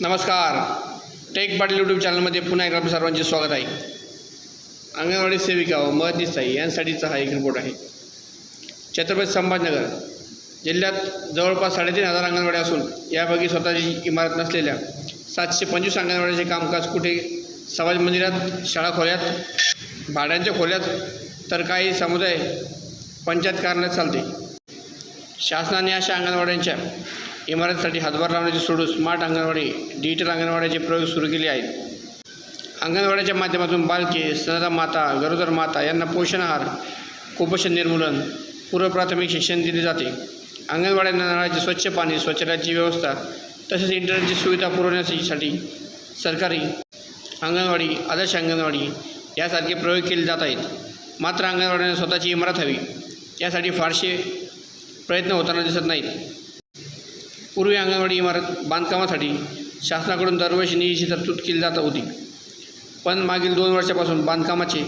नमस्कार. Take Patil YouTube चॅनलमध्ये पुन्हा एकदा सर्वांचे स्वागत आहे. अंगणवाडी सेविका व मदतनीस ताई यांसाठीचा हा एक रिपोर्ट आहे. छत्रपती संभाजीनगर जिल्ह्यात जवळपास साडेतीन हजार अंगणवाड्या असून यापैकी स्वतःची इमारत नसलेल्या सातशे पंचवीस अंगणवाड्याचे कामकाज कुठे? समाज मंदिरात शाळा खोल्यात भाड्यांच्या खोल्यात? तर काही समुदाय पंचायत कार्यालयात चालते. शासनाने अशा अंगणवाड्यांच्या इमारतीसाठी हातभार लावण्याची सोडून स्मार्ट अंगणवाडी डिजिटल अंगणवाड्याचे प्रयोग सुरू केले आहेत. अंगणवाड्याच्या माध्यमातून बालके स्तनदा माता गरोदर माता यांना पोषण आहार कुपोषण निर्मूलन पूर्वप्राथमिक शिक्षण दिले जाते. अंगणवाड्यांना नळाचे स्वच्छ पाणी स्वच्छताची व्यवस्था तसेच इंटरनेटची सुविधा पुरवण्यासाठी सरकारी अंगणवाडी आदर्श अंगणवाडी यासारखे प्रयोग केले जात आहेत. मात्र अंगणवाड्यांना स्वतःची इमारत हवी यासाठी फारसे प्रयत्न होताना दिसत नाहीत. पूर्वी अंगणवाडी इमारत बांधकामासाठी शासनाकडून दरवर्षी निधीची तरतूद केली जात होती. पण मागील दोन वर्षापासून बांधकामाचे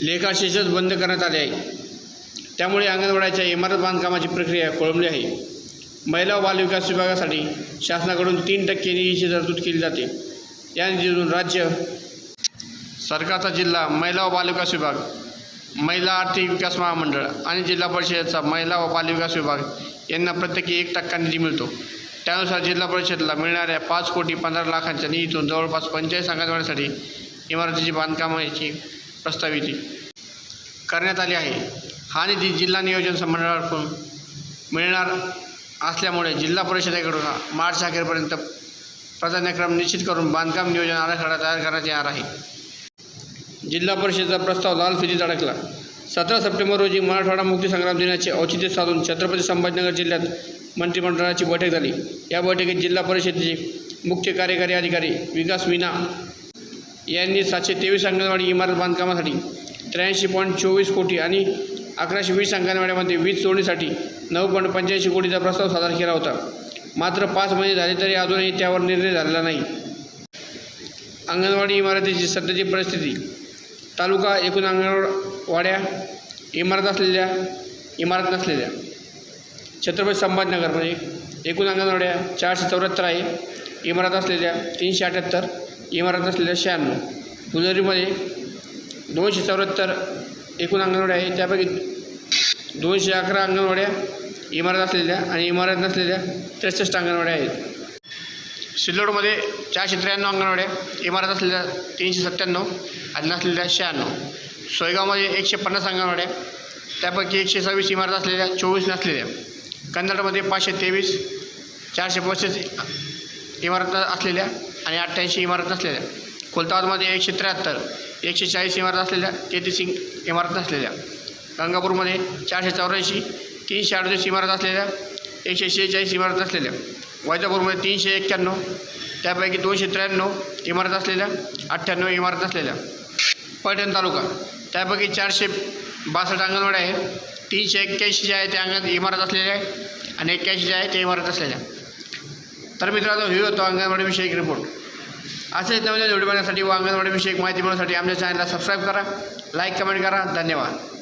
लेखाशेषच बंद करण्यात आले आहे. त्यामुळे अंगणवाड्याच्या इमारत बांधकामाची प्रक्रिया खोळंबली आहे. महिला व बालविकास विभागासाठी शासनाकडून तीन टक्के निधीची तरतूद केली जाते. या निधीतून राज्य सरकारचा जिल्हा महिला व बालविकास विभाग महिला आर्थिक विकास महामंडळ आणि जिल्हा परिषदेचा महिला व बालविकास विभाग यांना प्रत्येकी एक टक्का निधी मिळतो. त्यानुसार जिल्हा परिषदेला मिळणाऱ्या पाच कोटी पंधरा लाखांच्या निधीतून जवळपास पंचायत अंगणवाडीसाठी इमारतीची बांधकामाची प्रस्ताविती करण्यात आली आहे. हा निधी जिल्हा नियोजन मंडळाकडून मिळणार असल्यामुळे जिल्हा परिषदेकडून मार्च अखेरपर्यंत प्राधान्यक्रम निश्चित करून बांधकाम नियोजन आराखडा तयार करण्यात येणार आहे. जिल्हा परिषदेचा प्रस्ताव लाल फिजीत अडकला. सतरा सप्टेंबर रोजी मराठवाडा मुक्तीसंग्राम दिनाचे औचित्य साधून छत्रपती संभाजीनगर जिल्ह्यात मंत्रिमंडळाची बैठक झाली. या बैठकीत जिल्हा परिषदेचे मुख्य कार्यकारी अधिकारी विकास मीना यांनी सातशे तेवीस अंगणवाडी इमारत बांधकामासाठी त्र्याऐंशी पॉईंट चोवीस कोटी आणि अकराशे वीस अंगणवाड्यामध्ये वीज जोडणीसाठी नऊ पॉईंट पंच्याऐंशी कोटीचा प्रस्ताव सादर केला होता. मात्र पाच महिने झाले तरी अजूनही त्यावर निर्णय झालेला नाही. अंगणवाडी इमारतीची सध्याची परिस्थिती तालुका एकूण अंगणवाड्या इमारत असलेल्या इमारत नसलेल्या. छत्रपती संभाजीनगरमध्ये एकूण अंगणवाड्या चारशे चौऱ्याहत्तर आहे. इमारत असलेल्या तीनशे अठ्ठ्याहत्तर इमारत असलेल्या शहाण्णव. फुलरीमध्ये दोनशे चौऱ्याहत्तर एकूण अंगणवाड्या आहे त्यापैकी दोनशे अकरा अंगणवाड्या इमारत असलेल्या आणि इमारत नसलेल्या त्रेसष्ट अंगणवाड्या आहेत. सिल्लोडमध्ये चारशे त्र्याण्णव अंगणवाड्या इमारत असलेल्या तीनशे सत्त्याण्णव आणि नसलेल्या शहाण्णव. सोयगावमध्ये एकशे पन्नास अंगणवाड्या त्यापैकी एकशे सव्वीस इमारत असलेल्या चोवीस नसलेल्या कन्नडमध्ये पाचशे तेवीस चारशे पस्तीस इमारत असलेल्या आणि अठ्ठ्याऐंशी इमारत नसलेल्या खुलताबादमध्ये एकशे त्र्याहत्तर एकशे चाळीस इमारत असलेल्या तेहतीस इमारत नसलेल्या गंगापूरमध्ये चारशे चौऱ्याऐंशी तीनशे अडतीस इमारत असलेल्या एकशे शेहेचाळीस इमारत असलेल्या वैजापूरमध्ये तीनशे एक्क्याण्णव त्यापैकी दोनशे त्र्याण्णव इमारत असलेल्या अठ्ठ्याण्णव इमारत असलेल्या पैठण तालुका. त्यापैकी चारशे बासष्ट अंगणवाड्या आहे. तीनशे एक्क्याऐंशी जे आहे त्या अंगण इमारत असलेल्या आहे आणि एक्क्याऐंशी जे आहे ते इमारत असलेल्या तर मित्रांनो हे होतो अंगणवाडीविषयक रिपोर्ट असेच नवीन व्हिडिओ व अंगणवाडीविषयक माहिती मिळवण्यासाठी आमच्या चॅनलला सबस्क्राईब करा लाईक कमेंट करा. धन्यवाद.